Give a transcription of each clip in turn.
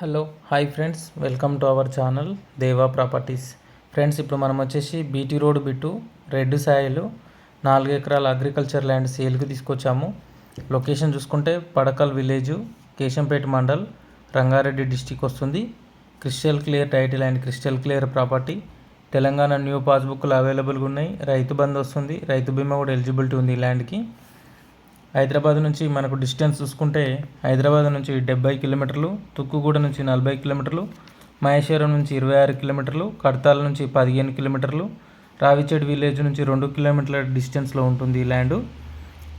Hello hi friends. Welcome to our channel Deva properties. Friends ఇప్పుడు మనం వచ్చేసి BT road bit రెడ్ సాయిలు నాలుగు ఎకరాల అగ్రికల్చర్ ల్యాండ్ సేల్కి తీసుకొచ్చాము. లొకేషన్ చూసుకుంటే పడకల్ విలేజు కేశంపేట మండల్ రంగారెడ్డి డిస్టిక్ వస్తుంది. Crystal clear title and crystal clear property. Telangana new పాస్బుక్లు అవైలబుల్గా ఉన్నాయి. రైతు బంద్ వస్తుంది. రైతు బీమా కూడా ఎలిజిబిలిటీ ఉంది ల్యాండ్కి. హైదరాబాద్ నుంచి మనకు డిస్టెన్స్ చూసుకుంటే హైదరాబాద్ నుంచి డెబ్బై కిలోమీటర్లు తుక్కుగూడ నుంచి నలభై కిలోమీటర్లు మహేశ్వరం నుంచి ఇరవై ఆరు కిలోమీటర్లు కడతాల నుంచి పదిహేను కిలోమీటర్లు రావిచేడ్ విలేజ్ నుంచి రెండు కిలోమీటర్ల డిస్టెన్స్లో ఉంటుంది ఈ ల్యాండ్.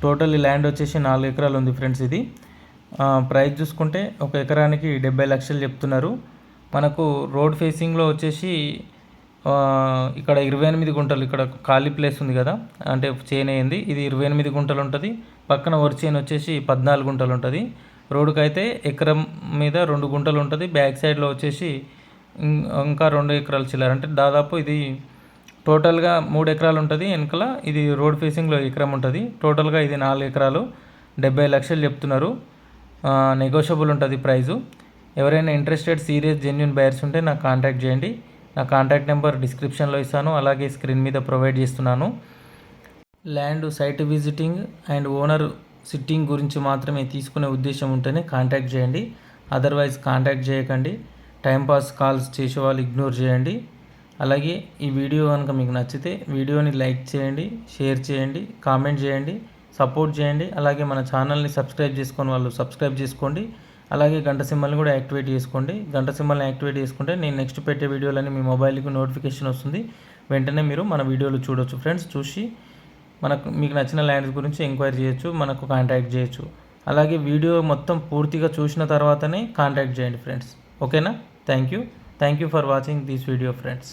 టోటల్ ఈ ల్యాండ్ వచ్చేసి నాలుగు ఎకరాలు ఉంది ఫ్రెండ్స్ ఇది. ప్రైస్ చూసుకుంటే ఒక ఎకరానికి డెబ్బై లక్షలు చెప్తున్నారు. మనకు రోడ్ ఫేసింగ్లో వచ్చేసి ఇక్కడ ఇరవై ఎనిమిది గుంటలు ఇక్కడ ఖాళీ ప్లేస్ ఉంది కదా అంటే చేను అయింది ఇది ఇరవై ఎనిమిది గుంటలు ఉంటుంది. పక్కన వరి చేను వచ్చేసి పద్నాలుగు గుంటలు ఉంటుంది. రోడ్డుకి అయితే ఎకరం మీద రెండు గుంటలు ఉంటుంది. బ్యాక్ సైడ్లో వచ్చేసి ఇంకా రెండు ఎకరాలు చిల్లర. అంటే దాదాపు ఇది టోటల్గా మూడు ఎకరాలు ఉంటుంది వెనకల. ఇది రోడ్ ఫేసింగ్లో ఎకరం ఉంటుంది. టోటల్గా ఇది నాలుగు ఎకరాలు. డెబ్బై లక్షలు చెప్తున్నారు. నెగోషియబుల్ ఉంటుంది ప్రైజు. ఎవరైనా ఇంట్రెస్టెడ్ సీరియస్ జెన్యున్ బయర్స్ ఉంటే నాకు కాంటాక్ట్ చేయండి. నా కాంటాక్ట్ నెంబర్ డిస్క్రిప్షన్లో ఇస్తాను అలాగే స్క్రీన్ మీద ప్రొవైడ్ చేస్తున్నాను. Land site visiting and owner sitting గురించి మాత్రమే తీసుకునే ఉద్దేశం ఉంటేనే కాంటాక్ట్ చేయండి. అదర్వైజ్ కాంటాక్ట్ చేయకండి. టైంపాస్ కాల్స్ చేసే వాళ్ళు ఇగ్నోర్ చేయండి. అలాగే ఈ వీడియో కనుక మీకు నచ్చితే వీడియోని లైక్ చేయండి షేర్ చేయండి కామెంట్ చేయండి సపోర్ట్ చేయండి. అలాగే మన ఛానల్ని సబ్స్క్రైబ్ చేసుకొని వాళ్ళు సబ్స్క్రైబ్ చేసుకోండి. అలాగే గంట సింబల్ని కూడా యాక్టివేట్ చేసుకోండి. గంట సింబల్ని యాక్టివేట్ చేసుకుంటే నేను నెక్స్ట్ పెట్టే వీడియోలని మీ మొబైల్కి నోటిఫికేషన్ వస్తుంది. వెంటనే మీరు మన వీడియోలు చూడొచ్చు. ఫ్రెండ్స్ చూసి మనకు మీకు నచ్చిన ల్యాండ్స్ గురించి ఎంక్వైరీ చేయొచ్చు మనకు కాంటాక్ట్ చేయొచ్చు. అలాగే వీడియో మొత్తం పూర్తిగా చూసిన తర్వాతనే కాంటాక్ట్ చేయండి ఫ్రెండ్స్ ఓకేనా thank you thank you for watching this video friends